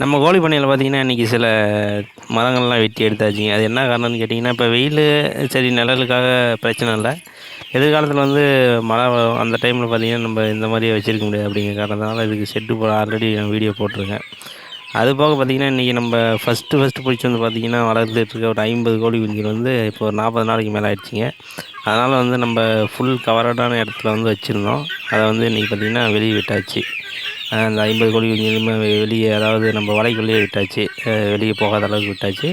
நம்ம கோழி பண்ணையில் பார்த்தீங்கன்னா இன்றைக்கி சில மரங்கள்லாம் வெட்டி எடுத்தாச்சுங்க அது என்ன காரணம்னு கேட்டிங்கன்னா இப்போ வெயில் சரி நிழலுக்காக பிரச்சனை இல்லை. எதிர்காலத்தில் வந்து மழை அந்த டைமில் பார்த்தீங்கன்னா நம்ம இந்த மாதிரி வச்சுருக்க முடியாது அப்படிங்கிற காரணத்தினால இதுக்கு ஷெட்டு போட ஆல்ரெடி நான் வீடியோ போட்டிருக்கேன். அது போக பார்த்தீங்கன்னா இன்றைக்கி நம்ம ஃபஸ்ட்டு ஃபஸ்ட்டு பிடிச்சி வந்து பார்த்திங்கன்னா வளர்த்துட்டு இருக்க ஒரு ஐம்பது கோழி குஞ்சுகள் வந்து இப்போ ஒரு நாற்பது நாளைக்கு மேலே ஆயிடுச்சிங்க. அதனால் வந்து நம்ம ஃபுல் கவரடான இடத்துல வந்து வச்சுருந்தோம். அதை வந்து இன்றைக்கி பார்த்திங்கன்னா வெளியே விட்டாச்சு. அந்த ஐம்பது கோழி குஞ்சுகளுமே வெளியே அதாவது நம்ம வலைக்குள்ளேயே விட்டாச்சு. வெளியே போகாத அளவுக்கு விட்டாச்சு.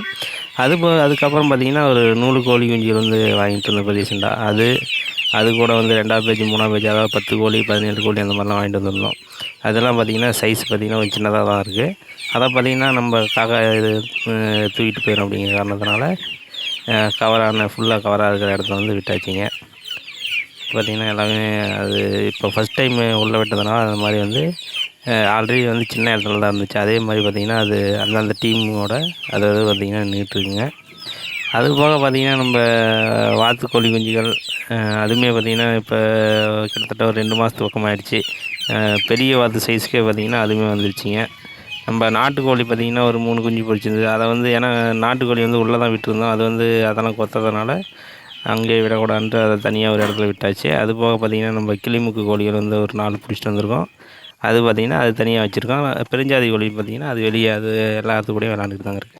அது போ அதுக்கப்புறம் பார்த்திங்கன்னா ஒரு நூறு கோழி குஞ்சுகள் வந்து வாங்கிட்டு இருந்தோம் இப்போ ரீசெண்டாக அது அது கூட வந்து ரெண்டாவது பேஜ் மூணாவது பேஜ் அதாவது பத்து கோழி பதினேழு கோழி அந்த மாதிரிலாம் வாங்கிட்டு வந்திருந்தோம். அதெல்லாம் பார்த்திங்கன்னா சைஸ் பார்த்திங்கன்னா கொஞ்சம் சின்னதாக தான் இருக்குது அதை பார்த்திங்கன்னா நம்ம காக்கா இது தூக்கிட்டு போயிடும் அப்படிங்கிற காரணத்தினால கவரான ஃபுல்லாக கவராக இருக்கிற இடத்துல வந்து விட்டாச்சிங்க. பார்த்திங்கன்னா எல்லாமே அது இப்போ ஃபஸ்ட் டைம் உள்ளே விட்டதுனால அந்த மாதிரி வந்து ஆல்ரெடி வந்து சின்ன இடத்துல தான் இருந்துச்சு. அதே மாதிரி பார்த்திங்கன்னா அது அந்தந்த டீமோட அதாவது பார்த்திங்கன்னா நின்றுட்டுருக்குங்க. அது போக பார்த்திங்கன்னா நம்ம வாத்து கோழி குஞ்சுகள் அதுவுமே பார்த்திங்கன்னா இப்போ கிட்டத்தட்ட ஒரு ரெண்டு மாதத்து பக்கம் ஆயிடுச்சு. பெரிய வாத்து சைஸ்க்கே பார்த்திங்கன்னா அதுவுமே வந்துருச்சுங்க. நம்ம நாட்டுக்கோழி பார்த்திங்கன்னா ஒரு மூணு குஞ்சு பிடிச்சிருந்தது அதை வந்து ஏன்னா நாட்டுக்கோழி வந்து உள்ளே தான் விட்டுருந்தோம். அது வந்து அதெல்லாம் கொத்ததுனால அங்கேயே விடக்கூடாதுன்ட்டு அதை தனியாக ஒரு இடத்துல விட்டாச்சு. அது போக பார்த்திங்கன்னா நம்ம கிளிமுக்கு கோழிகள் வந்து ஒரு நாலு பிடிச்சிட்டு வந்திருக்கோம். அது பார்த்திங்கன்னா அது தனியாக வச்சுருக்கோம் பெருஞ்சாதி கோழி பார்த்திங்கன்னா அது வெளியே அது எல்லாத்து கூடயும் விளாண்டுட்டு தாங்க இருக்குது